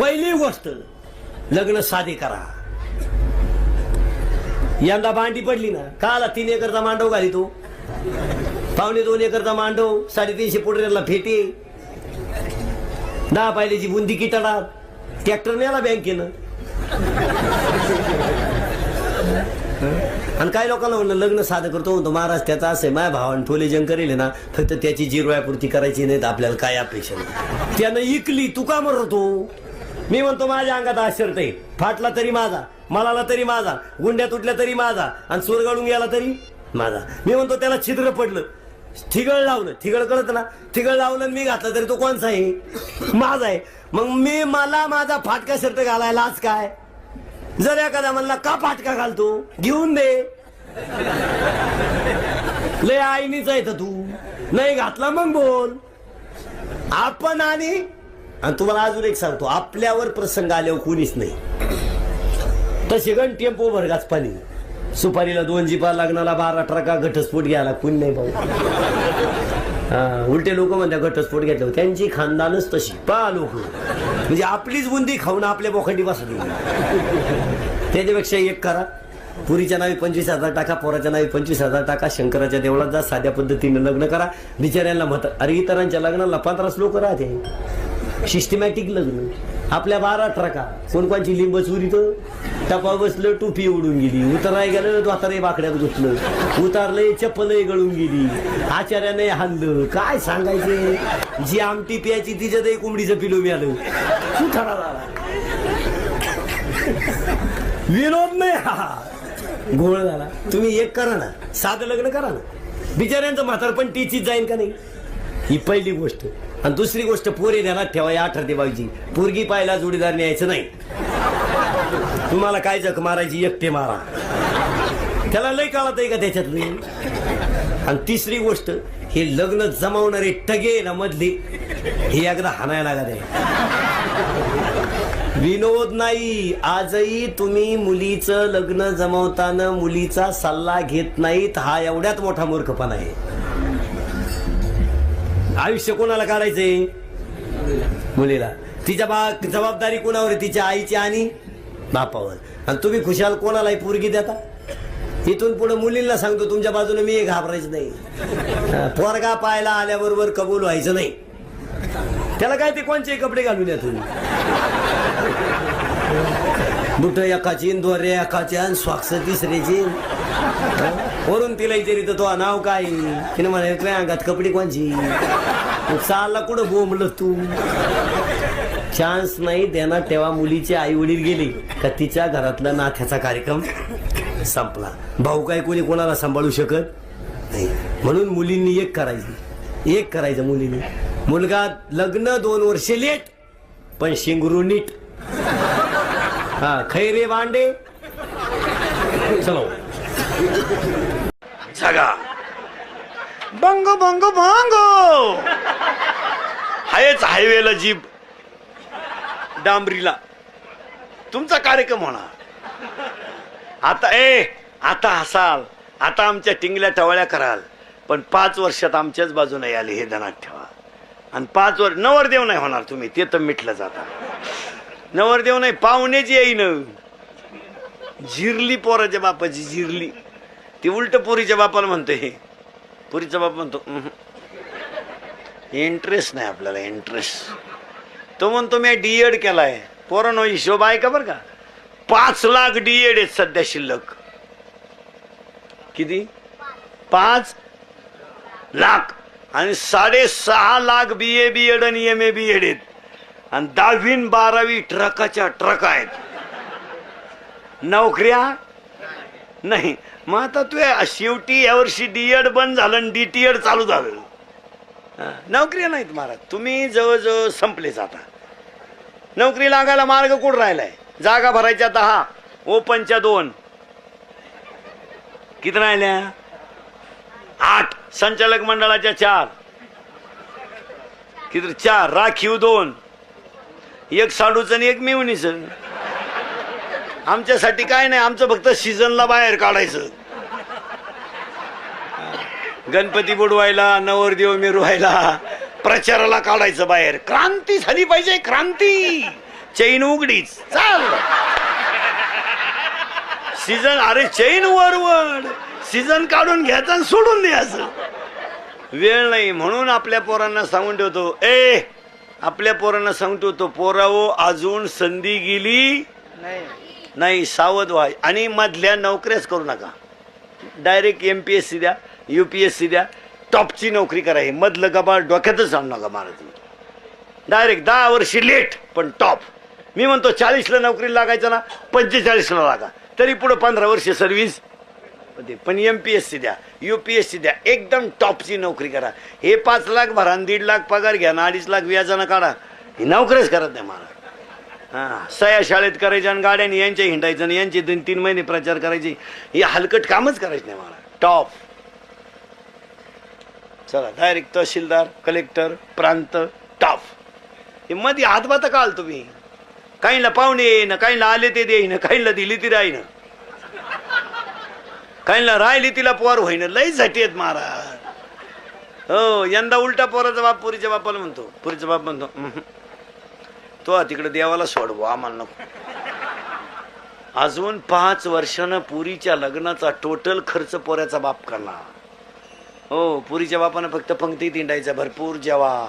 पहिली गोष्ट लग्न साधे करा. यंदा भांडी पडली ना काला तीन एकरचा मांडव घाली तो. पावणे दोन एकरचा मांडव साडेतीनशे पोटऱ्याला फेटे. दहा पायल्याची बुंदी किटाडा ट्रॅक्टर नेला बँकेनं. आणि काही लोकांना म्हणलं लग्न साधं करतो म्हणतो महाराज त्याचा असं आहे माझ्या भावान ठोले जंग करेल ना फक्त त्याची जिरवायापुरती करायची नाही तर आपल्याला काय अपेक्षा नाही. त्यानं इकली तू का मरतो. मी म्हणतो माझ्या अंगात आश्चर्य आहे. फाटला तरी माझा मलाला तरी माझा गुंड्या तुटल्या तरी माझा आणि चोर गेला तरी माझा. मी म्हणतो त्याला छिद्र पडलं. ठिगळ लावलं. ठिगळ कळत ना. ठिगळ लावलं मी घातलं तरी तो कोणचा आहे? माझा आहे. मग मी मला माझा फाटका शर्ट घालायला आज काय? जर एखादा म्हणला का फाटका घालतो? घेऊन दे. लय आईनीच आहे तर तू. नाही घातला मग बोल. आपण आणि आणि तुम्हाला अजून एक सांगतो आपल्यावर प्रसंग आल्यावर कुणीच नाही. तसे गण टेम्पो भरगाच पाणी. सुपारीला दोन जिपा लग्नाला बारा ट्रका घटस्फोट घ्यायला कुणी नाही भाऊ. उलटे लोक म्हणतात घटस्फोट घेतल्यावर त्यांची खानदानच तशी. पा लोक. म्हणजे आपलीच बुंदी खाऊन आपल्या बोखंडी बसली. त्याच्यापेक्षा एक करा. पुरीच्या नावी पंचवीस हजार टाका पोराच्या नावी पंचवीस हजार टाका शंकराच्या देवळात जा साध्या पद्धतीने लग्न करा. बिचाऱ्यांना म्हणतात अरे इतरांच्या लग्नाला पंधराच लोक राहते. सिस्टमॅटिक लग्न. आपल्या बारा ट्रका कोणकोणची लिंब चुरी तर टपा बसलं टोपी उडून गेली. उतराय गेलं द्वातारे बाकड्यात घुसलं. उतारलंय चप्पलही गळून गेली. आचार्याने हानलं काय सांगायचे जी आमटी प्यायची तिच्यातही कोंबडीचं पिलो मिळालं. तू ठरा विनोद नाही हा. घोळ झाला. तुम्ही एक करा ना. साधं लग्न करा ना. बिचाऱ्यांचं म्हातारपण टीचीच जाईन का नाही? ही पहिली गोष्ट. आणि दुसरी गोष्ट पोरी ध्यानात ठेवा या ठरते बाईची पोरगी पाहिला जोडीदार न्यायचं नाही. तुम्हाला काय जख मारायची एकटे मारा. त्याला लय काळात आहे का त्याच्यातली? आणि तिसरी गोष्ट हे लग्न जमावणारे टगे ना मधली हे एकदा हाणायला लागत आहे विनोद नाही आजही तुम्ही मुलीचं लग्न जमवताना मुलीचा सल्ला घेत नाहीत हा एवढ्यात मोठा मूर्खपणा आहे. आयुष्य कोणाला काढायचंय? मुलीला. तिच्या बा जबाबदारी कोणावर आहे? तिच्या आईची आणि बापावर. आणि तुम्ही खुशाल कोणालाही पोरगी देता? इथून पुढे मुलींना सांगतो तुमच्या बाजूने मी घाबरायचं नाही. पोरगा पाहायला आल्याबरोबर कबूल व्हायचं नाही. त्याला काय ते कोणचे कपडे घालून या तुम्ही? बुट एकाची दोरे एकाची आणि स्वाक्ष तिसऱ्याची वरून तिला विचारित तो नाव काय? तिने म्हणे तुझ्या अंगात कपडे कोणची? चालला कुठं बोंबल तू? चान्स नाही देणार तेव्हा मुलीचे आई वडील गेले का तिच्या घरातला नाथ्याचा कार्यक्रम संपला. भाऊ काय कोणी कोणाला सांभाळू शकत? नाही. म्हणून मुलींनी एक करायची. एक करायचं मुलींनी. मुलगा लग्न दोन वर्षे लेट पण शिंगरू नीट. हा खैरे भांडे चलो। सगा। बंग बंग बंग। हायच हायवेला जीप. डांबरीला. तुमचा कार्यक्रम होणार. आता ए आता हसाल. आता आमच्या टिंगल्या टवळ्या कराल. पण पाच वर्षात आमच्याच बाजूने आले हे धनात ठेवा. आणि पाच वर्ष नवरदेव नाही होणार तुम्ही ते तर मिटलं जाता. नवरदेव नाही पाहुण्याची येईन. झिरली पोराच्या बापाची झिरली ती उलट पोरीच्या बापाला म्हणतो हे पुरीचा बाप म्हणतो इंटरेस्ट नाही आपल्याला इंटरेस्ट तो म्हणतो मी डीएड केलाय. पोरानो हिशोब आहे का बरं का. पाच लाख डीएड आहेत सध्या शिल्लक. किती? पाच लाख. आणि साडेसहा lakh B A B Ed आणि एम ए बी एड आहेत. आणि दहावी बारावी ट्रकाच्या ट्रक आहेत. नोकऱ्या? नाही. मग आता तू शेवटी यावर्षी डी एड बंद झालं आणि डी टी एड चालू झालं. नोकऱ्या नाहीत महाराज. तुम्ही जवळजवळ संपलेच आता. नोकरी लागायला मार्ग कुठं राहिलाय? जागा भरायच्या दहा ओपनच्या दोन. किती राहिल्या? आठ. संचालक मंडळाच्या चार. किती? चार. राखीव दोन. एक साडूचं आणि एक मिवणीचं. आमच्यासाठी काय नाही आमचं फक्त सीझनला बाहेर काढायचं. गणपती बुडवायला नवरदेव मिरवायला प्रचाराला काढायचं बाहेर. क्रांती झाली पाहिजे क्रांती! चैन उघडीच. चाल. सीझन अरे चैन वरवड. सीझन काढून घ्यायचं आणि सोडून द्यायचं. वेळ नाही म्हणून आपल्या पोरांना सांगून ठेवतो ए आपल्या पोरांना सांगतो तो पोराओ अजून संधी गेली नाही. सावध व्हा. आणि मधल्या नोकऱ्याच करू नका. Direct M P S C द्या यू पी एस सी द्या टॉपची नोकरी करा हे. मधलं गबाळ डोक्यातच आणू नका मला तुम्ही डायरेक्ट दहा वर्षी लेट पण टॉप मी म्हणतो चाळीसला नोकरी लागायचं ना पंचेचाळीसला लागा. तरी पुढं पंधरा वर्ष सर्व्हिस होते पण एम पी एस सी द्या यू पी एस सी द्या एकदम टॉपची नोकरी करा. हे पाच लाख भरा आणि दीड लाख पगार घ्या ना अडीच लाख व्याजानं काढा. ही नोकरीच करत नाही मला हां सया शाळेत करायच्या आणि गाड्याने यांच्या हिंडायचं आणि यांचे दोन तीन महिने प्रचार करायचे. हे हलकट कामच करायचं नाही मला टॉप चला डायरेक्ट तहसीलदार कलेक्टर प्रांत टॉप हे मध्ये हातभात काल तुम्ही काहींना पाहुणे येईन काहींना आले ते देईन काहींना दिली ती राहीन. काहींना राहिली तिला पोर होईन लई झटी आहेत महाराज. हो यंदा उलटा पोराचा बाप पुरीच्या बापाला म्हणतो. पुरीचा बाप म्हणतो तो तिकडे देवाला सोडवो आम्हाला नको. अजून पाच वर्षानं पुरीच्या लग्नाचा टोटल खर्च पोऱ्याचा बाप करणार. हो पुरीच्या बापानं फक्त पंक्ती दिंडायचा भरपूर जेवा.